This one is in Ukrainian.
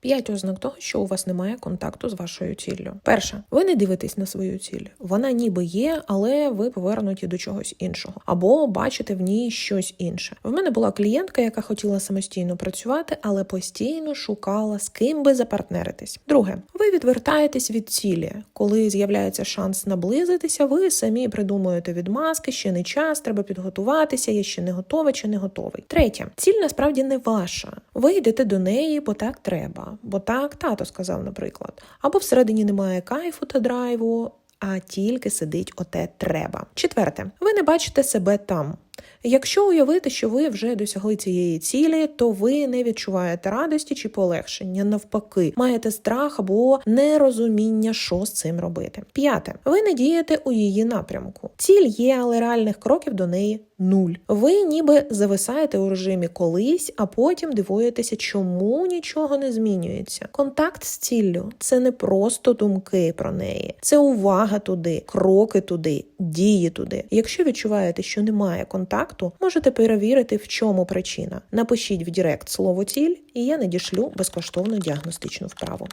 П'ять ознак того, що у вас немає контакту з вашою ціллю. Перше, ви не дивитесь на свою ціль. Вона ніби є, але ви повернуті до чогось іншого, або бачите в ній щось інше. В мене була клієнтка, яка хотіла самостійно працювати, але постійно шукала з ким би запартнеритись. Друге, ви відвертаєтесь від цілі. Коли з'являється шанс наблизитися, ви самі придумуєте відмазки, ще не час, треба підготуватися, я ще не готова чи не готовий. Третє, ціль насправді не ваша. Ви йдете до неї, бо так треба бо так тато сказав, наприклад. Або всередині немає кайфу та драйву, а тільки сидить оте треба. Четверте, ви не бачите себе там. Якщо уявити, що ви вже досягли цієї цілі, то ви не відчуваєте радості чи полегшення, навпаки, маєте страх або нерозуміння, що з цим робити. П'яте, ви не дієте у її напрямку. Ціль є, але реальних кроків до неї нуль. Ви ніби зависаєте у режимі колись, а потім дивуєтеся, чому нічого не змінюється. Контакт з ціллю це не просто думки про неї, це увага туди, кроки туди, дії туди. Якщо відчуваєте, що немає контакту, можете перевірити, в чому причина. Напишіть в Директ слово ціль, і я надішлю безкоштовну діагностичну вправу.